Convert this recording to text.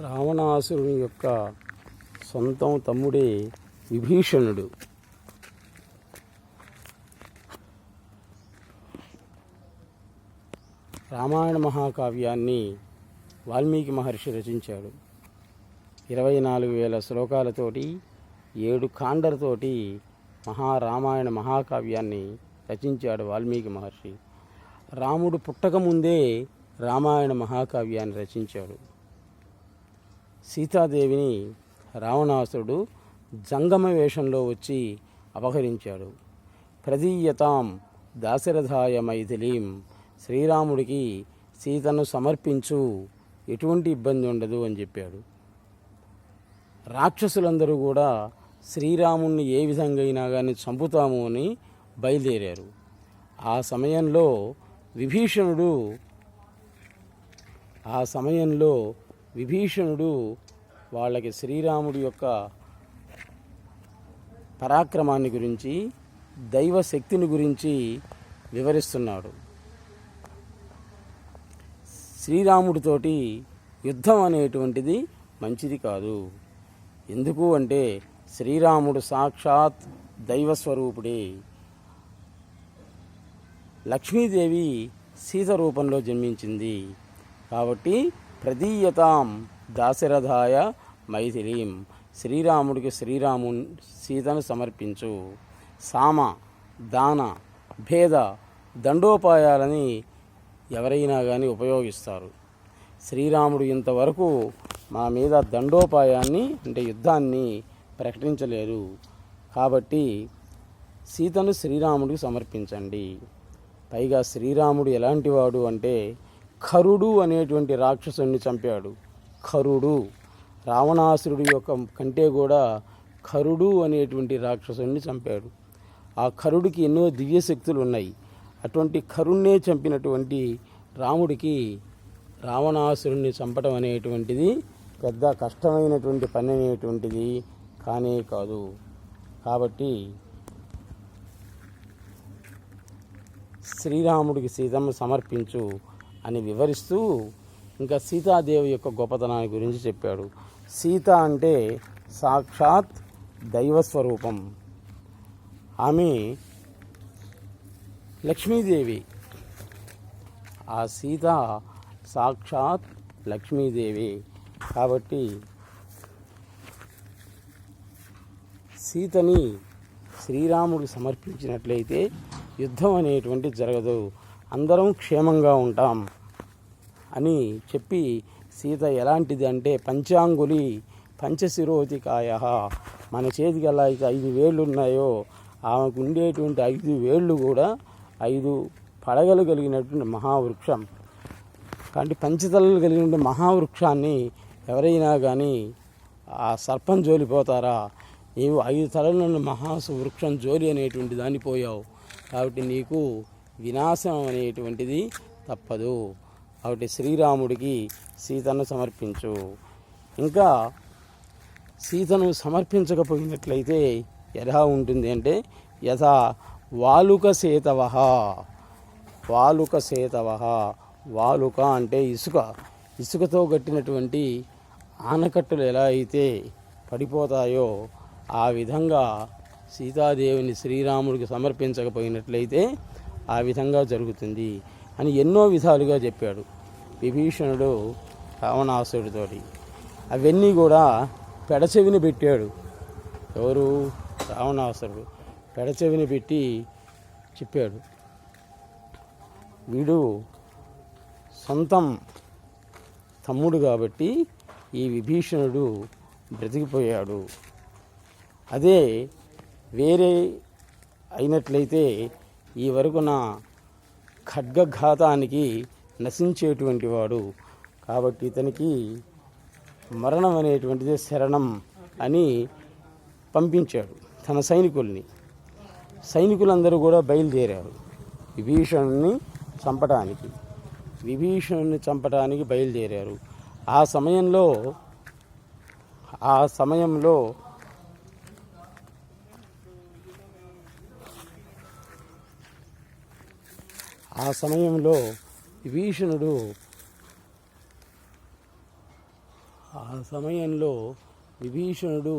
రావణాసురుని యొక్క సొంతం తమ్ముడే విభీషణుడు. రామాయణ మహాకావ్యాన్ని వాల్మీకి మహర్షి రచించాడు. ఇరవై నాలుగు వేల శ్లోకాలతోటి ఏడు కాండలతోటి మహారామాయణ మహాకావ్యాన్ని రచించాడు వాల్మీకి మహర్షి. రాముడు పుట్టకముందే రామాయణ మహాకావ్యాన్ని రచించాడు. సీతాదేవిని రావణాసురుడు జంగమ వేషంలో వచ్చి అపహరించాడు. ప్రదీయతాం దాశరథాయ మైథిలీం శ్రీరాముడికి సీతను సమర్పించు ఎటువంటి ఇబ్బంది ఉండదు అని చెప్పాడు. రాక్షసులందరూ కూడా శ్రీరాముణ్ణి ఏ విధంగా అయినా కానీ చంపుతాము అని బయలుదేరారు. ఆ సమయంలో విభీషణుడు ఆ సమయంలో విభీషణుడు వాళ్ళకి శ్రీరాముడి యొక్క పరాక్రమాన్ని గురించి దైవ శక్తిని గురించి వివరిస్తున్నాడు. శ్రీరాముడితోటి యుద్ధం అనేటువంటిది మంచిది కాదు. ఎందుకు అంటే శ్రీరాముడు సాక్షాత్ దైవస్వరూపుడే. లక్ష్మీదేవి సీత రూపంలో జన్మించింది. కాబట్టి ప్రదీయతాం దాశరథాయ మైథిలీం. శ్రీరాముడికి శ్రీరాము సీతను సమర్పించు. సామ దాన భేద దండోపాయాలని ఎవరైనా కానీ ఉపయోగిస్తారు. శ్రీరాముడు ఇంతవరకు మా మీద దండోపాయాన్ని అంటే యుద్ధాన్ని ప్రకటించలేదు. కాబట్టి సీతను శ్రీరాముడికి సమర్పించండి. పైగా శ్రీరాముడు ఎలాంటి వాడు అంటే కరుడు అనేటువంటి రాక్షసుని చంపాడు. కరుడు రావణాసురుడి యొక్క కంటే కూడా ఖరుడు అనేటువంటి రాక్షసుని చంపాడు. ఆ కరుడికి ఎన్నో దివ్యశక్తులు ఉన్నాయి అటువంటి కరుణ్ణే చంపినటువంటి రాముడికి రావణాసురుణ్ణి చంపడం అనేటువంటిది పెద్ద కష్టమైనటువంటి పని అనేటువంటిది కానే కాదు. కాబట్టి శ్రీరాముడికి సీతమ్మ సమర్పించు అని వివరిస్తూ ఇంకా సీతాదేవి యొక్క గొప్పతనాన్ని గురించి చెప్పాడు. సీత అంటే సాక్షాత్ దైవస్వరూపం. ఆమె లక్ష్మీదేవి. ఆ సీత సాక్షాత్ లక్ష్మీదేవి. కాబట్టి సీతని శ్రీరాముడు సమర్పించినట్లయితే యుద్ధం అనేటువంటి జరగదు. అందరం క్షేమంగా ఉంటాం అని చెప్పి సీత ఎలాంటిది అంటే పంచాంగులి పంచశిరోతికాయ మన చేతికి ఎలా అయితే ఐదు వేళ్ళు ఉన్నాయో ఆమెకు ఉండేటువంటి ఐదు వేళ్ళు కూడా ఐదు పడగలు కలిగినటువంటి మహావృక్షం. కాబట్టి పంచతలలు కలిగిన మహావృక్షాన్ని ఎవరైనా కానీ ఆ సర్పం జోలిపోతారా నీవు ఐదు తలల మహా వృక్షం జోలి అనేటువంటి దాన్ని పోయావు. కాబట్టి నీకు వినాశం అనేటువంటిది తప్పదు. కాబట్టి శ్రీరాముడికి సీతను సమర్పించు. ఇంకా సీతను సమర్పించకపోయినట్లయితే ఎలా ఉంటుంది అంటే యథా వాలుక సేతవ వాలుక సేతవ వాలుక అంటే ఇసుక. ఇసుకతో కట్టినటువంటి ఆనకట్టలు ఎలా అయితే పడిపోతాయో ఆ విధంగా సీతాదేవిని శ్రీరాముడికి సమర్పించకపోయినట్లయితే ఆ విధంగా జరుగుతుంది అని ఎన్నో విధాలుగా చెప్పాడు విభీషణుడు రావణాసుడితోటి అవన్నీ కూడా పెడచెవిని పెట్టాడు. ఎవరు? రావణాసురుడు. పెడచెవిని పెట్టి చెప్పాడు. వీడు సొంతం తమ్ముడు కాబట్టి ఈ విభీషణుడు బ్రతికిపోయాడు. అదే వేరే అయినట్లయితే ఈ వరకు నా ఖడ్గఘాతానికి నశించేటువంటి వాడు కాబట్టి ఇతనికి మరణం అనేటువంటిది శరణం అని పంపించాడు తన సైనికుల్ని. సైనికులందరూ కూడా బయలుదేరారు విభీషణుని చంపడానికి విభీషణుని చంపడానికి బయలుదేరారు. ఆ సమయంలో ఆ సమయంలో ఆ సమయంలో విభీషణుడు ఆ సమయంలో విభీషణుడు